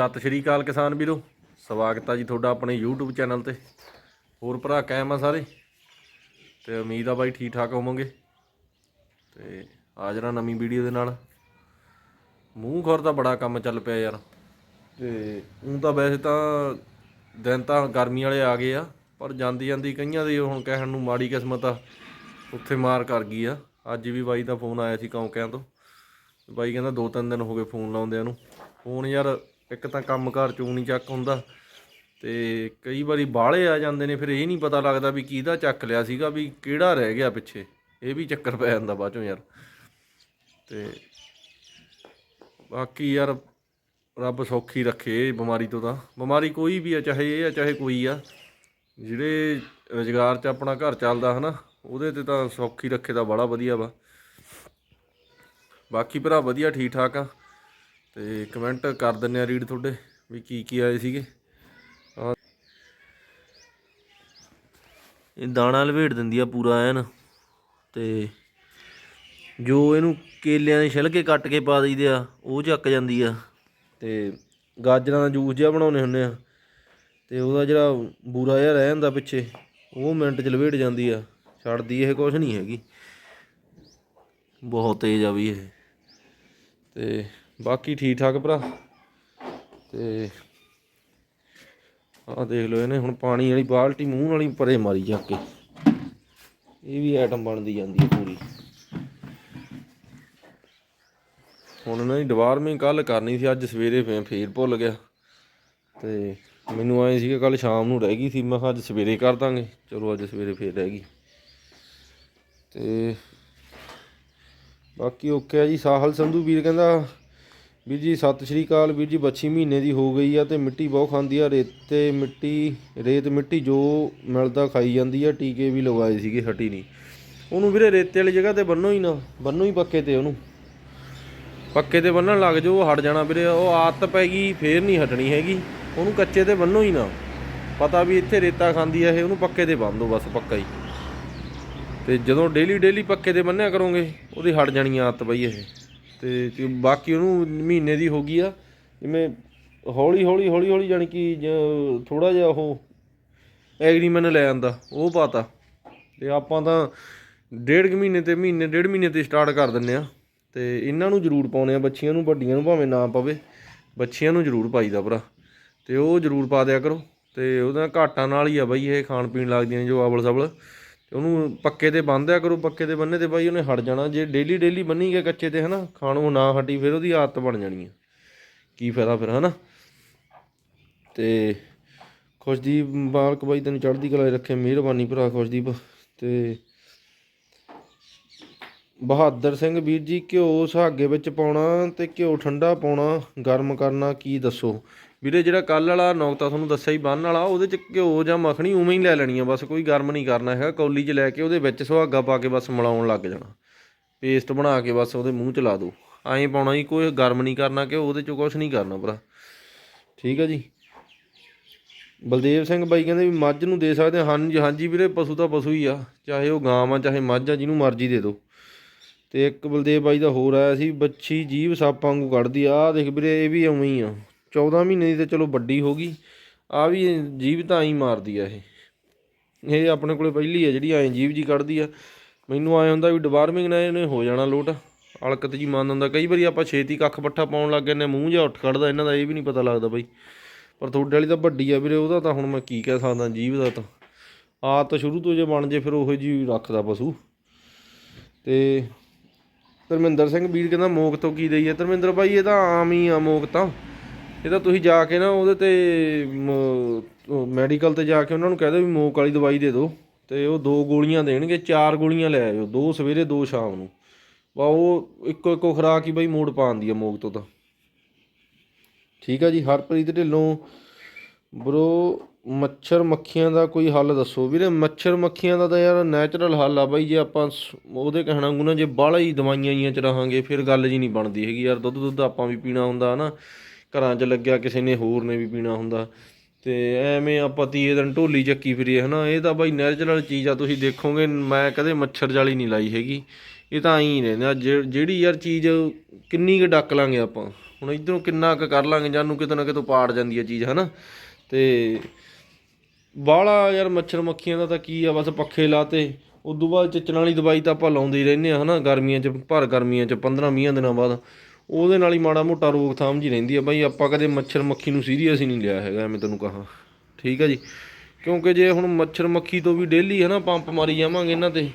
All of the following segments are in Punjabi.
ਸਤਿ ਸ਼੍ਰੀ ਅਕਾਲ ਕਿਸਾਨ ਵੀਰੋ। ਸਵਾਗਤ ਆ ਜੀ ਤੁਹਾਡਾ ਆਪਣੇ YouTube ਚੈਨਲ ਤੇ। ਹੋਰ ਭਰਾ ਕਾਇਮ ਆ ਸਾਰੇ? ਤੇ ਉਮੀਦ ਆ ਬਾਈ ਠੀਕ ਠਾਕ ਹੋਵੋਗੇ। ਤੇ ਹਾਜ਼ਰਾਂ ਨਵੀਂ ਵੀਡੀਓ ਦੇ ਨਾਲ। ਮੂੰਹ ਖੋਰ ਦਾ ਬੜਾ ਕੰਮ ਚੱਲ ਪਿਆ ਯਾਰ। ਤੇ ਉਹ ਤਾਂ ਵੈਸੇ ਤਾਂ ਦਿਨ ਤਾਂ ਗਰਮੀ ਵਾਲੇ ਆ ਗਏ ਆ, ਪਰ ਜਾਂਦੀ ਜਾਂਦੀ ਕਈਆਂ ਦੇ ਹੁਣ ਕਹਿਣ ਨੂੰ ਮਾੜੀ ਕਿਸਮਤ ਆ, ਉੱਥੇ ਮਾਰ ਕਰ ਗਈ ਆ। ਅੱਜ ਵੀ ਬਾਈ ਦਾ ਫੋਨ ਆਇਆ ਸੀ ਕੌਂਕਿਆਂ ਤੋਂ। ਬਾਈ ਕਹਿੰਦਾ ਦੋ ਤਿੰਨ ਦਿਨ ਹੋ ਗਏ ਫੋਨ ਲਾਉਂਦਿਆਂ ਨੂੰ। ਫੋਨ ਯਾਰ ਇੱਕ ਤਾਂ ਕੰਮਕਾਰ ਚੋਂ ਨਹੀਂ ਚੱਕ ਹੁੰਦਾ ਤੇ ਕਈ ਵਾਰੀ ਬਾਹਲੇ ਆ ਜਾਂਦੇ ਨੇ, ਫਿਰ ਇਹ ਨਹੀਂ ਪਤਾ ਲੱਗਦਾ ਵੀ ਕਿਹਦਾ ਚੱਕ ਲਿਆ ਸੀਗਾ, ਵੀ ਕਿਹੜਾ ਰਹਿ ਗਿਆ ਪਿੱਛੇ। ਇਹ ਵੀ ਚੱਕਰ ਪੈ ਜਾਂਦਾ ਬਾਅਦ ਚੋਂ ਯਾਰ। ਤੇ ਬਾਕੀ ਯਾਰ ਰੱਬ ਸੌਖੀ ਰੱਖੇ ਬਿਮਾਰੀ ਤੋਂ ਤਾਂ। ਬਿਮਾਰੀ ਕੋਈ ਵੀ ਆ, ਚਾਹੇ ਇਹ ਆ, ਚਾਹੇ ਕੋਈ ਆ। ਜਿਹੜੇ ਰੁਜ਼ਗਾਰ 'ਚ ਆਪਣਾ ਘਰ ਚੱਲਦਾ ਹਨਾ, ਉਹਦੇ ਤੇ ਤਾਂ ਸੌਖੀ ਰੱਖੇ ਤਾਂ ਬੜਾ ਵਧੀਆ ਵਾ। ਬਾਕੀ ਭਰਾ ਵਧੀਆ ਠੀਕ ਠਾਕ ਆ। ਤੇ ਕਮੈਂਟ ਕਰ ਦਿੰਨੇ ਆ ਰੀਡ ਤੁਹਾਡੇ ਵੀ ਕੀ ਕੀ ਆਏ ਸੀਗੇ। ਆਹ। ਇਹ ਦਾਣਾ ਲਵੇੜ ਦਿੰਦੀ ਆ ਪੂਰਾ ਐਨ। ਤੇ ਜੋ ਇਹਨੂੰ ਕੇਲਿਆਂ ਦੇ ਛਿਲਕੇ ਕੱਟ ਕੇ ਪਾ ਦਈਦੇ ਆ, ਉਹ ਚੱਕ ਜਾਂਦੀ ਆ। ਤੇ ਗਾਜਰਾਂ ਦਾ ਜੂਸ ਜਿਹਾ ਬਣਾਉਨੇ ਹੁੰਨੇ ਆ। ਤੇ ਉਹਦਾ ਜਿਹੜਾ ਬੂਰਾ ਜਿਹਾ ਰਹਿ ਜਾਂਦਾ ਪਿੱਛੇ, ਉਹ ਮਿੰਟ ਚ ਲਵੇੜ ਜਾਂਦੀ ਆ। ਛੱਡਦੀ ਇਹ ਕੁਝ ਨਹੀਂ ਹੈਗੀ। ਬਹੁਤ ਤੇਜ਼ ਆ ਵੀ ਇਹ। ਤੇ ਬਾਕੀ ਠੀਕ ਠਾਕ ਭਰਾ। ਤੇ ਆਹ ਦੇਖ ਲਓ ਇਹਨੇ ਹੁਣ ਪਾਣੀ ਵਾਲੀ ਬਾਲਟੀ ਮੂੰਹ ਨਾਲ ਹੀ ਪਰੇ ਮਾਰੀ ਜਾ ਕੇ। ਇਹ ਵੀ ਆਈਟਮ ਬਣਦੀ ਜਾਂਦੀ ਹੈ ਪੂਰੀ। ਹੁਣ ਨਾ ਡਿਵਾਰਮਿੰਗ ਕੱਲ ਕਰਨੀ ਸੀ, ਅੱਜ ਸਵੇਰੇ ਫੇਰ ਫੇਰ ਭੁੱਲ ਗਿਆ। ਤੇ ਮੈਨੂੰ ਆਏ ਸੀਗਾ ਕੱਲ ਸ਼ਾਮ ਨੂੰ ਰਹਿ ਗਈ ਸੀ, ਮੈਂ ਕਿਹਾ ਅੱਜ ਸਵੇਰੇ ਕਰ ਦਾਂਗੇ। ਚਲੋ ਅੱਜ ਸਵੇਰੇ ਫੇਰ ਰਹਿ ਗਈ। ਤੇ ਬਾਕੀ ਓਕੇ ਆ ਜੀ, ਸਾਹਲ ਸੰਧੂ ਵੀਰ ਕਹਿੰਦਾ ਵੀਰ ਜੀ, ਸਤਿ ਸ਼੍ਰੀ ਅਕਾਲ ਵੀਰ ਜੀ ਬੱਚੀ ਮਹੀਨੇ ਦੀ ਹੋ ਗਈ ਆ ਤੇ ਮਿੱਟੀ ਬਹੁਤ ਖਾਂਦੀ ਆ, ਰੇਤੇ ਮਿੱਟੀ, ਰੇਤ ਮਿੱਟੀ ਜੋ ਮਿਲਦਾ ਖਾਈ ਜਾਂਦੀ ਆ, ਟੀਕੇ ਵੀ ਲਗਵਾਏ ਸੀਗੇ ਹਟੀ ਨਹੀਂ। ਉਹਨੂੰ ਵੀਰੇ ਰੇਤੇ ਵਾਲੀ ਜਗ੍ਹਾ ਤੇ ਬੰਨੋ ਹੀ ਨਾ, ਬੰਨੋ ਹੀ ਪੱਕੇ ਤੇ ਉਹਨੂੰ। ਪੱਕੇ ਤੇ ਬੰਨਣ ਲੱਗ ਜਾਓ ਹਟ ਜਾਣਾ ਵੀਰੇ, ਉਹ ਆਦਤ ਪੈ ਗਈ, ਫੇਰ ਨਹੀਂ ਹਟਣੀ ਹੈਗੀ। ਉਹਨੂੰ ਕੱਚੇ ਤੇ ਬੰਨੋ ਹੀ ਨਾ। ਪਤਾ ਵੀ ਇੱਥੇ ਰੇਤਾ ਖਾਂਦੀ ਆ ਇਹ, ਉਹਨੂੰ ਪੱਕੇ ਤੇ ਬੰਨ ਦਿਓ ਬਸ, ਪੱਕਾ ਹੀ। ਤੇ ਜਦੋਂ ਡੇਲੀ ਡੇਲੀ ਪੱਕੇ ਤੇ ਬੰਨਿਆ ਕਰੋਗੇ, ਉਹਦੀ ਹਟ ਜਾਣੀ ਆਦਤ ਪਈ ਇਹ। ਤੇ ਬਾਕੀ ਉਹਨੂੰ ਮਹੀਨੇ ਦੀ ਹੋ ਗਈ ਆ ਜਿਵੇਂ ਹੌਲੀ ਹੌਲੀ ਹੌਲੀ ਹੌਲੀ ਜਾਣੀ ਕਿ ਥੋੜਾ ਜਿਹਾ ਉਹ ਐਗਰੀਮੈਂਟ ਲੈ ਆਂਦਾ, ਉਹ ਪਾਤਾ। ਤੇ ਆਪਾਂ ਤਾਂ ਡੇਢ ਕੁ ਮਹੀਨੇ ਤੇ ਮਹੀਨੇ, ਡੇਢ ਮਹੀਨੇ ਤੇ ਸਟਾਰਟ ਕਰ ਦਿੰਨੇ ਆ। ਤੇ ਇਹਨਾਂ ਨੂੰ ਜ਼ਰੂਰ ਪਾਉਣੇ ਆ, ਬੱਚੀਆਂ ਨੂੰ, ਵੱਡੀਆਂ ਨੂੰ ਭਾਵੇਂ ਨਾ ਪਵੇ, ਬੱਚੀਆਂ ਨੂੰ ਜ਼ਰੂਰ ਪਾਈਦਾ ਭਰਾ। ਤੇ ਉਹ ਜ਼ਰੂਰ ਪਾ ਦਿਆ ਕਰੋ। ਤੇ ਉਹਦਾ ਘਾਟਾ ਨਾਲ ਹੀ ਆ ਬਈ, ਇਹ ਖਾਣ ਪੀਣ ਲੱਗਦੀਆਂ ਜੋ ਆਵਲ ਸਬਲ ਉਹਨੂੰ ਪੱਕੇ ਤੇ ਬੰਨ੍ਹਿਆ ਕਰੋ, ਪੱਕੇ ਤੇ ਬੰਨੇ ਤੇ ਬਾਈ ਉਹਨੇ ਹਟ ਜਾਣਾ। ਜੇ ਡੇਲੀ ਡੇਲੀ ਬੰਨੀ ਗਿਆ ਕੱਚੇ ਤੇ, ਹਨਾ, ਖਾਣੋਂ ਨਾ ਹਟੀ, ਫਿਰ ਉਹਦੀ ਆਦਤ ਬਣ ਜਾਣੀ ਹੈ ਕੀ ਫਾਇਦਾ ਫਿਰ, ਹਨਾ? ਤੇ ਖੁਸ਼ਦੀਪ ਬਾਲਕ ਬਾਈ ਤੈਨੂੰ ਚੜ੍ਹਦੀ ਕਲਾ ਰੱਖੇ, ਮਿਹਰਬਾਨੀ ਭਰਾ ਖੁਸ਼ਦੀਪ। ਤੇ ਬਹਾਦਰ ਸਿੰਘ ਵੀਰ ਜੀ, ਘਿਓ ਸੁਹਾਗੇ ਵਿੱਚ ਪਾਉਣਾ ਤੇ ਘਿਓ ਠੰਡਾ ਪਾਉਣਾ, ਗਰਮ ਕਰਨਾ, ਕੀ ਦੱਸੋ? ਵੀਰੇ, ਜਿਹੜਾ ਕੱਲ ਵਾਲਾ ਨੌਕਤਾ ਤੁਹਾਨੂੰ ਦੱਸਿਆ ਹੀ ਬੰਨ ਵਾਲਾ, ਉਹਦੇ ਚ ਘਿਓ ਜਾਂ ਮੱਖਣੀ ਉਵੇਂ ਹੀ ਲੈ ਲੈਣੀ ਆ, ਬਸ ਕੋਈ ਗਰਮ ਨਹੀਂ ਕਰਨਾ ਹੈਗਾ। ਕੌਲੀ 'ਚ ਲੈ ਕੇ ਉਹਦੇ ਵਿੱਚ ਸੁਹਾਗਾ ਪਾ ਕੇ ਬਸ ਮਿਲਾਉਣ ਲੱਗ ਜਾਣਾ। ਪੇਸਟ ਬਣਾ ਕੇ ਬਸ ਉਹਦੇ ਮੂੰਹ 'ਚ ਲਾ ਦਿਓ ਐਂ ਪਾਉਣਾ ਜੀ, ਕੋਈ ਗਰਮ ਨਹੀਂ ਕਰਨਾ ਕਿ ਉਹਦੇ 'ਚ ਕੁਝ ਨਹੀਂ ਕਰਨਾ ਭਰਾ। ਠੀਕ ਆ ਜੀ। ਬਲਦੇਵ ਸਿੰਘ ਬਾਈ ਕਹਿੰਦੇ ਵੀ ਮੱਝ ਨੂੰ ਦੇ ਸਕਦੇ ਹਾਂ ਹਾਂਜੀ ਹਾਂਜੀ ਵੀਰੇ, ਪਸ਼ੂ ਤਾਂ ਪਸ਼ੂ ਹੀ ਆ। ਚਾਹੇ ਉਹ ਗਾਂ ਆ ਚਾਹੇ ਮੱਝ ਆ, ਜਿਹਨੂੰ ਮਰਜ਼ੀ ਦੇ ਦਿਓ ਤੇ ਇੱਕ ਬਲਦੇਵ ਬਾਈ ਦਾ ਹੋਰ ਆਇਆ ਸੀ ਬੱਚੀ ਜੀਵ ਸੱਪ ਵਾਂਗੂ ਕੱਢਦੀ ਆ। ਆਹ ਦੇਖ ਵੀਰੇ, ਇਹ ਵੀ ਉਵੇਂ ਹੀ ਆ। 14 ਮਹੀਨੇ ਦੀ ਤਾਂ ਚਲੋ ਵੱਡੀ ਹੋ ਗਈ। ਆ ਵੀ ਜੀਵ ਤਾਂ ਐਂ ਮਾਰਦੀ ਆ ਇਹ। ਇਹ ਆਪਣੇ ਕੋਲੇ ਪਹਿਲੀ ਆ ਜਿਹੜੀ ਐਂ ਜੀਵ ਜੀ ਕੱਢਦੀ ਆ। ਮੈਨੂੰ ਆਏ ਹੁੰਦਾ ਵੀ ਡਿਵਾਰਮਿੰਗ ਨਾਲ ਇਹਨੇ ਹੋ ਜਾਣਾ ਲੋਟ। ਅਲਕਤ ਜੀ ਮੰਨ ਹੁੰਦਾ। ਕਈ ਵਾਰੀ ਆਪਾਂ ਛੇਤੀ ਕੱਖ ਪੱਠਾ ਪਾਉਣ ਲੱਗ ਜਾਂਦੇ ਮੂੰਹ ਜਿਹਾ ਉੱਠ ਕੱਢਦਾ ਇਹਨਾਂ ਦਾ ਇਹ ਵੀ ਨਹੀਂ ਪਤਾ ਲੱਗਦਾ ਬਾਈ। ਪਰ ਤੁਹਾਡੇ ਵਾਲੀ ਤਾਂ ਵੱਡੀ ਆ ਵੀਰੇ, ਉਹਦਾ ਤਾਂ ਹੁਣ ਮੈਂ ਕੀ ਕਹਿ ਸਕਦਾ ਜੀਵ ਦਾ ਤਾਂ। ਆ ਤਾਂ ਸ਼ੁਰੂ ਤੋਂ ਜੇ ਬਣ ਜੇ ਫਿਰ ਉਹੋ ਜੀ ਰੱਖਦਾ ਪਸ਼ੂ। ਤੇ ਧਰਮਿੰਦਰ ਸਿੰਘ ਵੀਰ ਕਹਿੰਦਾ ਮੋਕ ਤੋਂ ਕੀ ਦਈਏ? ਧਰਮਿੰਦਰ ਭਾਈ ਇਹ ਤਾਂ ਆਮ ਹੀ ਆ ਮੋਕ ਤਾਂ। ਇਹ ਤਾਂ ਤੁਸੀਂ ਜਾ ਕੇ ਨਾ ਉਹਦੇ ਤੇ ਮੈਡੀਕਲ ਤੇ ਜਾ ਕੇ ਉਹਨਾਂ ਨੂੰ ਕਹਿ ਦਿਓ ਵੀ ਮੋਕ ਵਾਲੀ ਦਵਾਈ ਦੇ ਦਿਓ, ਤੇ ਉਹ ਦੋ ਗੋਲੀਆਂ ਦੇਣਗੇ, ਚਾਰ ਗੋਲੀਆਂ ਲੈ ਆਇਓ, ਦੋ ਸਵੇਰੇ, ਦੋ ਸ਼ਾਮ ਨੂੰ। ਵਾ ਉਹ ਇੱਕੋ ਇੱਕੋ ਖੁਰਾਕ ਹੀ ਬਈ ਮੋੜ ਪਾਉਂਦੀ ਆ ਮੋਕ ਤੋਂ ਤਾਂ। ਠੀਕ ਆ ਜੀ, ਹਰਪ੍ਰੀਤ ਢਿੱਲੋਂ। ਬਰੋ, ਮੱਛਰ ਮੱਖੀਆਂ ਦਾ ਕੋਈ ਹੱਲ ਦੱਸੋ ਵੀਰੇ? ਮੱਛਰ ਮੱਖੀਆਂ ਦਾ ਤਾਂ ਯਾਰ ਨੈਚੁਰਲ ਹੱਲ ਆ ਬਾਈ, ਜੇ ਆਪਾਂ ਸ- ਉਹਦੇ ਕਹਿਣਾ ਗੁਣਾ ਜੇ ਬਾਹਲਾ ਹੀ ਦਵਾਈਆਂ ਜੀਆਂ ਚ ਰਹਾਂਗੇ, ਫਿਰ ਗੱਲ ਜੀ ਨਹੀਂ ਬਣਦੀ ਹੈਗੀ। ਯਾਰ ਦੁੱਧ ਦੁੱਧ ਆਪਾਂ ਵੀ ਪੀਣਾ ਹੁੰਦਾ ਹਨਾ। ਘਰਾਂ 'ਚ ਲੱਗਿਆ, ਕਿਸੇ ਨੇ ਹੋਰ ਨੇ ਵੀ ਪੀਣਾ ਹੁੰਦਾ। ਅਤੇ ਐਵੇਂ ਆਪਾਂ ਤੀਏ ਦਿਨ ਢੋਲੀ ਚੱਕੀ ਫਿਰੀਏ ਹੈ ਨਾ ਇਹ ਤਾਂ ਬਾਈ ਨੈਚੁਰਲ ਚੀਜ਼ ਆ, ਤੁਸੀਂ ਦੇਖੋਗੇ, ਮੈਂ ਕਦੇ ਮੱਛਰ ਜਾਲੀ ਨਹੀਂ ਲਾਈ ਹੈਗੀ। ਇਹ ਤਾਂ ਐਂ ਹੀ ਰਹਿੰਦਾ ਜੇ- ਜਿਹੜੀ ਯਾਰ ਚੀਜ਼ ਕਿੰਨੀ ਕੁ ਡੱਕ ਲਾਂਗੇ ਆਪਾਂ। ਹੁਣ ਇਧਰੋਂ ਕਿੰਨਾ ਕੁ ਕਰ ਲਾਂਗੇ, ਜਾਨੂੰ ਕਿਤੇ ਨਾ ਕਿਤੋਂ ਪਾੜ ਜਾਂਦੀ ਹੈ ਚੀਜ਼ ਹੈ ਨਾ ਤੇ ਬਾਹਲਾ ਯਾਰ ਮੱਛਰ ਮੱਖੀਆਂ ਦਾ ਤਾਂ ਕੀ ਆ, ਬਸ ਪੱਖੇ ਲਾਤੇ। ਉਦੋਂ ਬਾਅਦ ਚਿੱਚਣ ਵਾਲੀ ਦਵਾਈ ਤਾਂ ਆਪਾਂ ਲਾਉਂਦੇ ਹੀ ਰਹਿੰਦੇ ਆ, ਹਨਾ? ਗਰਮੀਆਂ 'ਚ, ਭਰ ਗਰਮੀਆਂ 'ਚ 15 20 ਦਿਨਾਂ ਬਾਅਦ। ਉਹਦੇ ਨਾਲ ਹੀ ਮਾੜਾ ਮੋਟਾ ਰੋਕਥਾਮ ਜੀ ਰਹਿੰਦੀ ਆ। ਬਾਈ ਆਪਾਂ ਕਦੇ ਮੱਛਰ ਮੱਖੀ ਨੂੰ ਸੀਰੀਅਸ ਹੀ ਨਹੀਂ ਲਿਆ ਹੈਗਾ, ਐਵੇਂ ਤੈਨੂੰ ਕਹਾਂ। ਠੀਕ ਆ ਜੀ? ਕਿਉਂਕਿ ਜੇ ਹੁਣ ਮੱਛਰ ਮੱਖੀ ਤੋਂ ਵੀ ਡੇਲੀ ਹੈ ਨਾ ਪੰਪ ਮਾਰੀ ਜਾਵਾਂਗੇ ਇਹਨਾਂ ਤੇ,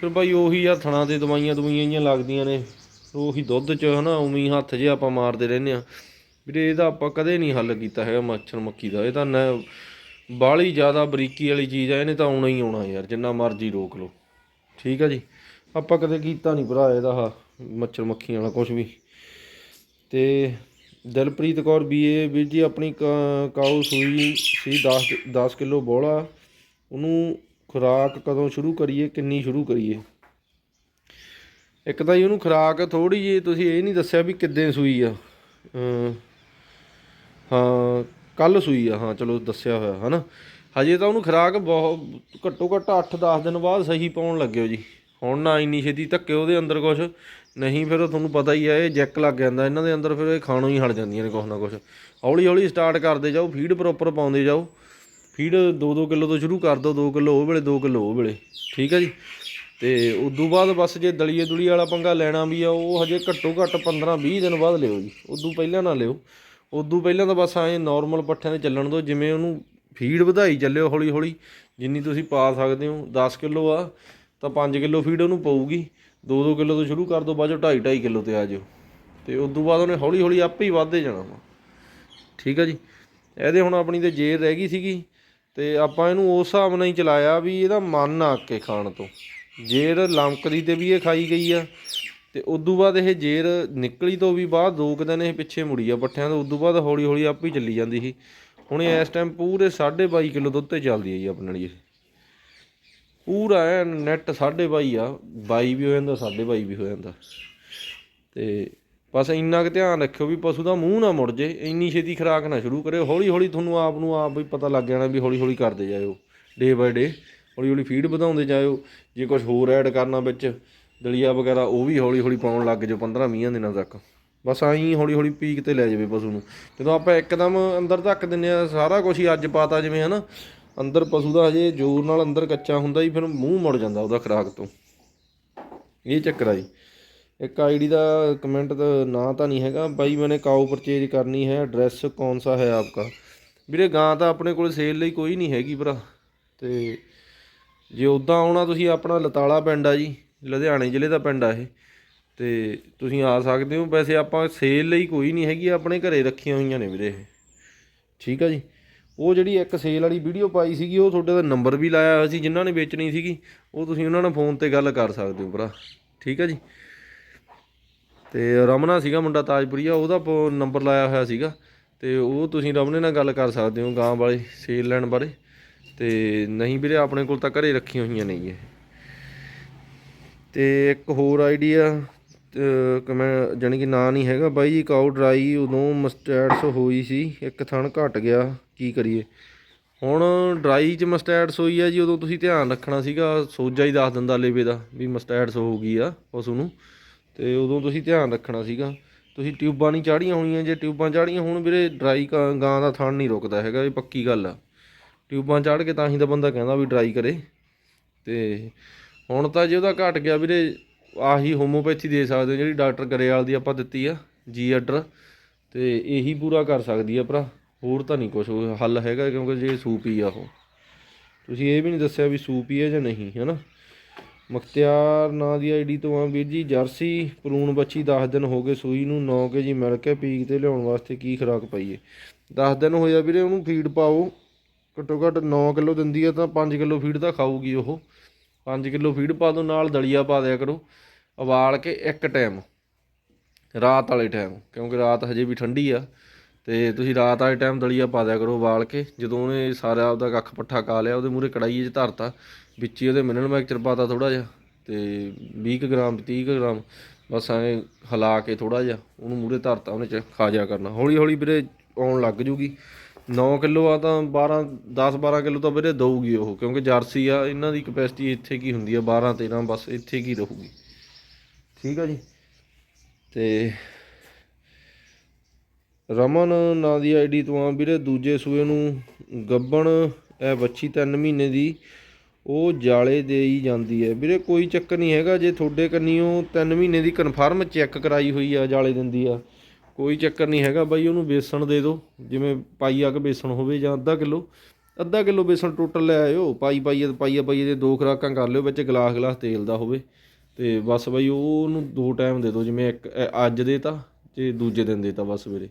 ਫਿਰ ਬਾਈ ਉਹੀ ਆ, ਥਣਾ ਤੇ ਦਵਾਈਆਂ ਦਵਾਈਆਂ ਜੀਆਂ ਲੱਗਦੀਆਂ ਨੇ। ਉਹੀ ਦੁੱਧ 'ਚ ਹਨਾ, ਉਵੇਂ ਹੱਥ ਜੇ ਆਪਾਂ ਮਾਰਦੇ ਰਹਿੰਦੇ ਆ ਵੀਰੇ, ਇਹਦਾ ਆਪਾਂ ਕਦੇ ਨਹੀਂ ਹੱਲ ਕੀਤਾ ਹੈਗਾ ਮੱਛਰ ਮੱਖੀ ਦਾ। ਇਹ ਤਾਂ ਨਾ ਜ਼ਿਆਦਾ ਬਰੀਕੀ ਵਾਲੀ ਚੀਜ਼ ਆ, ਇਹਨੇ ਤਾਂ ਆਉਣਾ ਹੀ ਆਉਣਾ ਯਾਰ, ਜਿੰਨਾ ਮਰਜ਼ੀ ਰੋਕ ਲਓ। ਠੀਕ ਆ ਜੀ? ਆਪਾਂ ਕਦੇ ਕੀਤਾ ਨਹੀਂ ਭਰਾ ਇਹਦਾ ਆਹ ਮੱਛਰ ਮੱਖੀ ਵਾਲਾ ਕੁਝ ਵੀ। ਅਤੇ ਦਿਲਪ੍ਰੀਤ ਕੌਰ ਬੀਏ ਵੀਰ ਜੀ ਆਪਣੀ ਕ- ਕਾਊ ਸੂਈ ਸੀ ਦਸ ਦਸ ਕਿਲੋ ਬੋਲਾ ਉਹਨੂੰ ਖੁਰਾਕ ਕਦੋਂ ਸ਼ੁਰੂ ਕਰੀਏ, ਕਿੰਨੀ ਸ਼ੁਰੂ ਕਰੀਏ? ਇੱਕ ਤਾਂ ਜੀ ਉਹਨੂੰ ਖੁਰਾਕ ਥੋੜੀ ਜਿਹੀ, ਤੁਸੀਂ ਇਹ ਨਹੀਂ ਦੱਸਿਆ ਵੀ ਕਿੱਦਾਂ ਸੂਈ ਆ। ਹਾਂ ਕੱਲ ਸੂਈ ਆ, ਹਾਂ, ਚਲੋ ਦੱਸਿਆ ਹੋਇਆ, ਹਨਾ? ਹਜੇ ਤਾਂ ਉਹਨੂੰ ਖੁਰਾਕ ਬਹੁਤ ਘੱਟੋ ਘੱਟ 8-10 ਦਿਨ ਬਾਅਦ ਸਹੀ ਪਾਉਣ ਲੱਗਿਓ ਜੀ। ਹੁਣ ਨਾ ਇੰਨੀ ਛੇਤੀ ਧੱਕੇ ਉਹਦੇ ਅੰਦਰ ਕੁਛ। ਨਹੀਂ ਫਿਰ ਤੁਹਾਨੂੰ ਪਤਾ ਹੀ ਆ, ਇਹ ਜੈਕ ਲੱਗ ਜਾਂਦਾ, ਇਹਨਾਂ ਦੇ ਅੰਦਰ ਫਿਰ ਇਹ ਖਾਣੋਂ ਹੀ ਹਟ ਜਾਂਦੀਆਂ ਨੇ ਕੁਛ ਨਾ ਕੁਛ। ਹੌਲੀ ਹੌਲੀ ਸਟਾਰਟ ਕਰਦੇ ਜਾਓ ਫੀਡ ਪ੍ਰੋਪਰ ਪਾਉਂਦੇ ਜਾਓ। ਫੀਡ 2-2 ਕਿਲੋ ਤੋਂ ਸ਼ੁਰੂ ਕਰ ਦਿਓ 2 ਕਿਲੋ ਉਹ ਵੇਲੇ 2 ਕਿਲੋ ਉਹ ਵੇਲੇ। ਠੀਕ ਹੈ ਜੀ? ਤੇ ਉਦੋਂ ਬਾਅਦ ਬਸ ਜੇ ਦਲੀਏ ਦੁਲੀ ਵਾਲਾ ਪੰਗਾ ਲੈਣਾ ਵੀ ਆ, ਉਹ ਹਜੇ ਘੱਟੋ ਘੱਟ 15-20 ਦਿਨ ਬਾਅਦ ਲਿਓ ਜੀ। ਉਦੋਂ ਪਹਿਲਾਂ ਨਾ ਲਿਓ। ਉਦੋਂ ਪਹਿਲਾਂ ਤਾਂ ਬਸ ਐਂ ਨਾਰਮਲ ਪੱਠਿਆਂ ਦੇ ਚੱਲਣ ਦਿਓ ਜਿਵੇਂ ਉਹਨੂੰ ਫੀਡ ਵਧਾਈ ਚੱਲਿਓ ਹੌਲੀ ਹੌਲੀ ਜਿੰਨੀ ਤੁਸੀਂ ਪਾ ਸਕਦੇ ਹੋ 10 ਕਿਲੋ ਆ। ਤਾਂ 5 ਕਿਲੋ ਫੀਡ ਉਹਨੂੰ ਪਊਗੀ। 2-2 ਕਿਲੋ ਤੋਂ ਸ਼ੁਰੂ ਕਰ ਦਿਓ ਬਾਅਦ 'ਚੋਂ 2.5 ਕਿਲੋ ਤੇ ਆ ਜਿਓ। ਤੇ ਤੋਂ ਬਾਅਦ ਉਹਨੇ ਹੌਲੀ ਹੌਲੀ ਆਪੇ ਹੀ ਵੱਧਦੇ ਜਾਣਾ ਵਾ। ਠੀਕ ਆ ਜੀ? ਇਹਦੇ ਹੁਣ ਆਪਣੀ ਤੇ ਜੇਰ ਰਹਿ ਗਈ ਸੀਗੀ। ਤੇ ਆਪਾਂ ਇਹਨੂੰ ਉਸ ਹਿਸਾਬ ਨਾਲ ਹੀ ਚਲਾਇਆ ਵੀ ਇਹਦਾ ਮਨ ਆ ਕੇ ਖਾਣ ਤੋਂ। ਜੇਰ ਲਮਕਦੀ ਤੇ ਵੀ ਇਹ ਖਾਈ ਗਈ ਆ। ਤੇ ਤੋਂ ਬਾਅਦ ਇਹ ਜੇਰ ਨਿਕਲੀ ਤੋਂ ਵੀ ਬਾਅਦ ਦੋ ਕੁ ਦਿਨ ਇਹ ਪਿੱਛੇ ਮੁੜੀ ਆ ਪੱਠਿਆਂ ਤੋਂ। ਉਦੋਂ ਬਾਅਦ ਹੌਲੀ ਹੌਲੀ ਆਪੇ ਹੀ ਚੱਲੀ ਜਾਂਦੀ ਸੀ। ਹੁਣ ਇਸ ਟਾਈਮ ਪੂਰੇ 22.5 ਕਿਲੋ ਦੁੱਧ ਤੇ ਚੱਲਦੀ ਹੈ ਜੀ ਆਪਣੇ ਲਈ ਪੂਰਾ ਐ ਨੈਟ 22.5 ਆ 22 ਵੀ ਹੋ ਜਾਂਦਾ 22.5 ਵੀ ਹੋ ਜਾਂਦਾ। ਤੇ ਬਸ ਇੰਨਾ ਕੁ ਧਿਆਨ ਰੱਖਿਓ ਵੀ ਪਸ਼ੂ ਦਾ ਮੂੰਹ ਨਾ ਮੁੜ ਜੇ, ਇੰਨੀ ਛੇਤੀ ਖੁਰਾਕ ਨਾ ਸ਼ੁਰੂ ਕਰਿਓ। ਹੌਲੀ ਹੌਲੀ ਤੁਹਾਨੂੰ ਆਪ ਨੂੰ ਆਪ ਵੀ ਪਤਾ ਲੱਗ ਜਾਣਾ ਵੀ ਹੌਲੀ ਹੌਲੀ ਕਰਦੇ ਜਾਇਓ ਡੇ ਬਾਏ ਡੇ ਹੌਲੀ ਹੌਲੀ ਫੀਡ ਵਧਾਉਂਦੇ ਜਾਇਓ, ਜੇ ਕੁਝ ਹੋਰ ਐਡ ਕਰਨਾ ਵਿੱਚ, ਦਲੀਆ ਵਗੈਰਾ, ਉਹ ਵੀ ਹੌਲੀ ਹੌਲੀ ਪਾਉਣ ਲੱਗ ਜਾਓ 15 20 ਦਿਨਾਂ ਤੱਕ। ਬਸ ਆਈ ਹੌਲੀ ਹੌਲੀ ਪੀਕ ਤੇ ਲੈ ਜਾਵੇ ਪਸ਼ੂ ਨੂੰ। ਜਦੋਂ ਆਪਾਂ ਇੱਕਦਮ ਅੰਦਰ ਧੱਕ ਦਿੰਨੇ ਆ ਸਾਰਾ ਕੁਝ ਹੀ ਅੱਜ ਪਾਤਾ ਜਿਵੇਂ ਹਨਾ ਅੰਦਰ ਪਸ਼ੂ ਦਾ ਹਜੇ ਜ਼ੋਰ ਨਾਲ ਅੰਦਰ ਕੱਚਾ ਹੁੰਦਾ ਜੀ, ਫਿਰ ਮੂੰਹ ਮੁੜ ਜਾਂਦਾ ਉਹਦਾ ਖੁਰਾਕ ਤੋਂ। ਇਹ ਚੱਕਰ ਆ ਜੀ। ਇੱਕ ਆਈਡੀ ਦਾ ਕਮੈਂਟ ਦਾ ਨਾਂ ਤਾਂ ਨਹੀਂ ਹੈਗਾ। ਬਾਈ, ਮੈਨੇ ਕਾਊ ਪਰਚੇਜ ਕਰਨੀ ਹੈ। ਐਡਰੈਸ ਕੌਣ ਸਾ ਹੈ ਆਪਕਾ? ਵੀਰੇ, ਗਾਂ ਤਾਂ ਆਪਣੇ ਕੋਲ ਸੇਲ ਲਈ ਕੋਈ ਨਹੀਂ ਹੈਗੀ ਭਰਾ। ਤੇ ਜੇ ਉਦਾਂ ਆਉਣਾ, ਤੁਸੀਂ ਆਪਣਾ ਲਤਾਲਾ ਪਿੰਡ ਆ ਜੀ। ਲੁਧਿਆਣੇ ਜ਼ਿਲ੍ਹੇ ਦਾ ਪਿੰਡ ਆ ਇਹ। ਤੇ ਤੁਸੀਂ ਆ ਸਕਦੇ ਹੋ। ਵੈਸੇ ਆਪਾਂ ਸੇਲ ਲਈ ਕੋਈ ਨਹੀਂ ਹੈਗੀ। ਆਪਣੇ ਘਰੇ ਰੱਖੀਆਂ ਹੋਈਆਂ ਨੇ ਵੀਰੇ ਇਹ। ਠੀਕ ਆ ਜੀ? ਉਹ ਜਿਹੜੀ ਇੱਕ ਸੇਲ ਵਾਲੀ ਵੀਡੀਓ ਪਾਈ ਸੀਗੀ, ਉਹ ਤੁਹਾਡੇ ਦਾ ਨੰਬਰ ਵੀ ਲਾਇਆ ਹੋਇਆ ਸੀ, ਜਿਨ੍ਹਾਂ ਨੇ ਵੇਚਣੀ ਸੀਗੀ, ਉਹ ਤੁਸੀਂ ਉਹਨਾਂ ਨਾਲ ਫੋਨ ਤੇ ਗੱਲ ਕਰ ਸਕਦੇ ਹੋ ਭਰਾ। ਠੀਕ ਹੈ ਜੀ? ਤੇ ਰਮਨਾ ਸੀਗਾ ਮੁੰਡਾ ਤਾਜਪੁਰੀਆ, ਉਹਦਾ ਨੰਬਰ ਲਾਇਆ ਹੋਇਆ ਸੀਗਾ। ਤੇ ਉਹ ਤੁਸੀਂ ਰਮਨੇ ਨਾਲ ਗੱਲ ਕਰ ਸਕਦੇ ਹੋ ਗਾਂ ਵਾਲੇ ਸੇਲ ਲੈਣ ਬਾਰੇ। ਤੇ ਨਹੀਂ ਵੀਰੇ, ਆਪਣੇ ਕੋਲ ਤਾਂ ਘਰੇ ਰੱਖੀਆਂ ਹੋਈਆਂ ਨਹੀਂ ਇਹ। ਤੇ ਇੱਕ ਹੋਰ ਆਈਡੀਆ ਕਮੈਂ ਜਾਣੀ ਕਿ ਨਾਂ ਨਹੀਂ ਹੈਗਾ। ਬਾਈ ਜੀ ਕਾਊ ਡਰਾਈ ਉਦੋਂ ਮਸਟੈਟਸ ਹੋਈ ਸੀ, ਇੱਕ ਥਣ ਘਟ ਗਿਆ। ਕੀ ਕਰੀਏ? ਹੁਣ ਡਰਾਈ ਚ ਮਸਟੈਡਸ ਹੋਈ ਆ ਜੀ, ਉਦੋਂ ਤੁਸੀਂ ਧਿਆਨ ਰੱਖਣਾ ਸੀਗਾ, ਸੋਜਾ ਹੀ ਦੱਸ ਦਿੰਦਾ ਲੇਵੇ ਦਾ ਵੀ ਮਸਟੈਡਸ ਹੋ ਗਈ ਆ ਪਸੂ ਨੂੰ। ਤੇ ਉਦੋਂ ਤੁਸੀਂ ਧਿਆਨ ਰੱਖਣਾ ਸੀਗਾ। ਤੁਸੀਂ ਟਿਊਬਾਂ ਨਹੀਂ ਚਾੜੀਆਂ ਹੋਣੀਆਂ, ਜੇ ਟਿਊਬਾਂ ਚਾੜੀਆਂ ਹੋਣ ਵੀਰੇ ਡਰਾਈ ਗਾਂ ਦਾ ਥਣ ਨਹੀਂ ਰੁਕਦਾ ਹੈਗਾ, ਇਹ ਪੱਕੀ ਗੱਲ ਆ। ਟਿਊਬਾਂ ਚਾੜ ਕੇ ਤਾਂ ਹੀ ਤਾਂ ਬੰਦਾ ਕਹਿੰਦਾ ਵੀ ਡਰਾਈ ਕਰੇ। ਤੇ ਹੁਣ ਤਾਂ ਜੇ ਉਹਦਾ ਘਟ ਗਿਆ ਵੀਰੇ, ਆਹੀ ਹੋਮੋਪੈਥੀ ਦੇ ਸਕਦੇ ਜਿਹੜੀ ਡਾਕਟਰ ਗਰੇਵਾਲ ਦੀ ਆਪਾਂ ਦਿੱਤੀ ਆ ਜੀ ਆਰਡਰ ਤੇ ਇਹੀ ਪੂਰਾ ਕਰ ਸਕਦੀ ਆ ਭਰਾ। ਹੋਰ ਤਾਂ ਨਹੀਂ ਕੁਝ ਹੱਲ ਹੈਗਾ ਕਿਉਂਕਿ ਜੇ ਸੂਪ ਹੀ ਆ ਉਹ। ਤੁਸੀਂ ਇਹ ਵੀ ਨਹੀਂ ਦੱਸਿਆ ਵੀ ਸੂਪ ਹੀ ਹੈ ਜਾਂ ਨਹੀਂ, ਹੈਨਾ? ਮੁਖਤਿਆਰ ਨਾਂ ਦੀ ਆਈਡੀ ਤੋਂ ਆ ਵੀਰ ਜੀ, ਜਰਸੀ ਪਲੂਣ ਬੱਚੀ 10 ਦਿਨ ਹੋ ਗਏ ਸੂਈ ਨੂੰ 9 ਕੇਜੀ ਮਿਲ ਕੇ ਪੀਕ ਤੇ ਲਿਆਉਣ ਵਾਸਤੇ ਕੀ ਖੁਰਾਕ ਪਾਈਏ? 10 ਦਿਨ ਹੋਇਆ ਵੀਰੇ ਉਹਨੂੰ ਫੀਡ ਪਾਓ, ਘੱਟੋ ਘੱਟ 9 ਕਿਲੋ ਦਿੰਦੀ ਆ ਤਾਂ 5 ਕਿਲੋ ਫੀਡ ਤਾਂ ਖਾਊਗੀ ਉਹ। 5 ਕਿਲੋ ਫੀਡ ਪਾ ਦਿਓ ਨਾਲ ਦਲੀਆ ਪਾ ਦਿਆ ਕਰੋ, ਉਬਾਲ ਕੇ ਇੱਕ ਟਾਈਮ ਰਾਤ ਵਾਲੇ ਟਾਈਮ ਕਿਉਂਕਿ ਰਾਤ ਹਜੇ ਵੀ ਠੰਡੀ ਆ। ਤੇ ਤੁਸੀਂ ਰਾਤ ਵਾਲੇ ਟਾਈਮ ਦਲੀਆ ਪਾ ਦਿਆ ਕਰੋ ਉਬਾਲ ਕੇ, ਜਦੋਂ ਉਹਨੇ ਸਾਰਾ ਆਪਦਾ ਕੱਖ ਪੱਠਾ ਕਾ ਲਿਆ, ਉਹਦੇ ਮੂਰੇ ਕੜਾਈ 'ਚ ਧਰਤਾ, ਵਿੱਚ ਹੀ ਉਹਦੇ ਮਿਨਰਲ ਮਿਕਸਚਰ ਪਾਤਾ ਥੋੜਾ ਜਿਹਾ, ਤੇ 20 ਕੁ ਗ੍ਰਾਮ 30 ਕੁ ਗ੍ਰਾਮ, ਬਸ ਐਂ ਹਿਲਾ ਕੇ ਥੋੜਾ ਜਿਹਾ ਉਹਨੂੰ ਮੂਰੇ ਧਰਤਾ ਉਹਨੇ ਚ ਖਾ ਜਾ ਕਰਨਾ। ਹੌਲੀ ਹੌਲੀ ਵੀਰੇ ਆਉਣ ਲੱਗ ਜੂਗੀ। 9 ਕਿਲੋ ਆ ਤਾਂ 12 10 12 ਕਿਲੋ ਤਾਂ ਵੀਰੇ ਦਊਗੀ ਉਹ, ਕਿਉਂਕਿ ਜਰਸੀ ਆ, ਇਹਨਾਂ ਦੀ ਕਪੈਸਿਟੀ ਇੱਥੇ ਕੀ ਹੁੰਦੀ ਆ 12 13 ਬਸ ਇੱਥੇ ਕੀ ਰਹੂਗੀ। ਠੀਕ ਆ ਜੀ? ਤੇ ਰਮਨ, ਨਾਂ ਦੀ ਆਈਡੀ ਤੋਂ ਆ ਵੀਰੇ, ਦੂਜੇ ਸੂਏ ਨੂੰ ਗੱਬਣ, ਇਹ ਬੱਚੀ 3 ਮਹੀਨੇ ਦੀ, ਉਹ ਜਾਲੇ ਦੇ ਹੀ ਜਾਂਦੀ ਹੈ। ਵੀਰੇ, ਕੋਈ ਚੱਕਰ ਨਹੀਂ ਹੈਗਾ, ਜੇ ਤੁਹਾਡੇ ਕੰਨੀਓ 3 ਮਹੀਨੇ ਦੀ ਕਨਫਰਮ ਚੈੱਕ ਕਰਾਈ ਹੋਈ ਆ, ਜਾਲੇ ਦਿੰਦੀ ਆ, ਕੋਈ ਚੱਕਰ ਨਹੀਂ ਹੈਗਾ ਬਾਈ, ਉਹਨੂੰ ਬੇਸਣ ਦੇ ਦਿਓ, ਜਿਵੇਂ ਪਾਈਆ ਕੇ ਬੇਸਣ ਹੋਵੇ ਜਾਂ ਅੱਧਾ ਕਿਲੋ ਅੱਧਾ ਕਿਲੋ ਬੇਸਣ ਟੋਟਲ ਲੈ ਆਇਓ, ਪਾਈ ਪਾਈਏ ਪਾਈਆ ਪਾਈਏ ਦੇ ਦੋ ਖੁਰਾਕਾਂ ਕਰ ਲਿਓ, ਵਿੱਚ ਗਲਾਸ ਗਲਾਸ ਤੇਲ ਦਾ ਹੋਵੇ, ਤੇ ਬਸ ਬਾਈ, ਉਹਨੂੰ ਦੋ ਟਾਈਮ ਦੇ ਦਿਓ, ਜਿਵੇਂ ਇੱਕ ਅੱਜ ਦੇ ਤਾ, ਤੇ ਦੂਜੇ ਦਿਨ ਦੇ ਤਾ ਬਸ ਵੀਰੇ।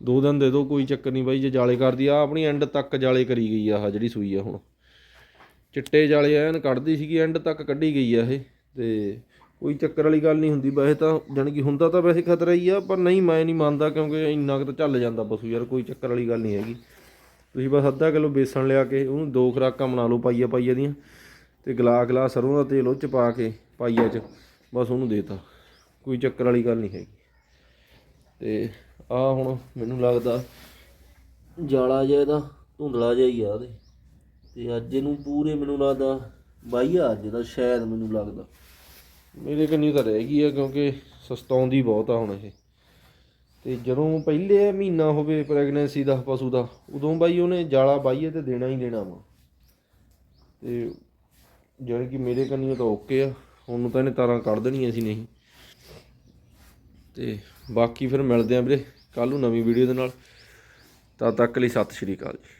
ਦੋ ਦਿਨ ਦੇ ਦਿਓ ਕੋਈ ਚੱਕਰ ਨਹੀਂ ਬਾਈ, ਜੇ ਜਾਲੇ ਕਰਦੀ ਆ ਆਪਣੀ ਐਂਡ ਤੱਕ ਜਾਲੇ ਕਰੀ ਗਈ ਆ, ਆਹ ਜਿਹੜੀ ਸੂਈ ਆ ਹੁਣ। ਚਿੱਟੇ ਜਾਲੇ ਐਨ ਕੱਢਦੀ ਸੀਗੀ ਐਂਡ ਤੱਕ ਕੱਢੀ ਗਈ ਆ ਇਹ, ਤੇ ਕੋਈ ਚੱਕਰ ਵਾਲੀ ਗੱਲ ਨਹੀਂ ਹੁੰਦੀ। ਵੈਸੇ ਤਾਂ ਜਾਣੀ ਕਿ ਹੁੰਦਾ ਤਾਂ ਵੈਸੇ ਖਤਰਾ ਹੀ ਆ, ਪਰ ਨਹੀਂ, ਮੈਂ ਨਹੀਂ ਮੰਨਦਾ ਕਿਉਂਕਿ ਇੰਨਾ ਕੁ ਤਾਂ ਚੱਲ ਜਾਂਦਾ ਪਸ਼ੂ ਯਾਰ, ਕੋਈ ਚੱਕਰ ਵਾਲੀ ਗੱਲ ਨਹੀਂ ਹੈਗੀ। ਤੁਸੀਂ ਬਸ ਅੱਧਾ ਕਿਲੋ ਬੇਸਣ ਲਿਆ ਕੇ, ਉਹਨੂੰ ਦੋ ਖੁਰਾਕਾਂ ਬਣਾ ਲਓ, ਪਾਈਆ ਪਾਈਆ ਦੀਆਂ, ਤੇ ਗਲਾ ਗਲਾ ਸਰੋਂ ਦਾ ਤੇਲ ਉਹ ਚ ਪਾ ਕੇ, ਪਾਈਆ ਚ, ਬਸ ਉਹਨੂੰ ਦੇਤਾ। ਕੋਈ ਚੱਕਰ ਵਾਲੀ ਗੱਲ ਨਹੀਂ ਹੈਗੀ। ਤੇ ਆ ਹੁਣ ਮੈਨੂੰ ਲੱਗਦਾ ਜਾਲਾ ਜਿਹਾ ਇਹਦਾ, ਧੁੰਦਲਾ ਜਿਹਾ ਹੀ ਆ ਉਹਦੇ। ਤੇ ਅੱਜ ਇਹਨੂੰ ਪੂਰੇ ਮੈਨੂੰ ਲੱਗਦਾ ਬਾਈਆ ਅੱਜ ਦਾ ਸ਼ਾਇਦ ਮੈਨੂੰ ਲੱਗਦਾ। ਮੇਰੇ ਕੰਨੀ ਤਾਂ ਰਹਿ ਗਈ ਆ ਕਿਉਂਕਿ ਸਸਤਾਉਂਦੀ ਬਹੁਤ ਆ ਹੁਣ ਇਹ। ਤੇ ਜਦੋਂ ਪਹਿਲੇ ਮਹੀਨਾ ਹੋਵੇ ਪ੍ਰੈਗਨੈਂਸੀ ਦਾ, ਪਸ਼ੂ ਦਾ, ਉਦੋਂ ਬਾਈ ਉਹਨੇ ਜਾਲਾ ਬਾਈਏ ਤੇ ਦੇਣਾ ਹੀ ਦੇਣਾ ਵਾ। ਤੇ ਜਾਣੀ ਕਿ ਮੇਰੇ ਕੰਨੀ ਤਾਂ ਓਕੇ ਆ, ਹੁਣ ਤਾਂ ਇਹਨੇ ਤਾਰਾਂ ਕੱਢ ਦੇਣੀਆਂ ਸੀ ਨਹੀਂ। ਤੇ ਬਾਕੀ ਫਿਰ ਮਿਲਦੇ ਆਂ ਵੀਰੇ ਕੱਲ ਨੂੰ ਨਵੀਂ ਵੀਡੀਓ ਦੇ ਨਾਲ। ਤਦ ਤੱਕ ਲਈ ਸਤਿ ਸ਼੍ਰੀ ਅਕਾਲ ਜੀ।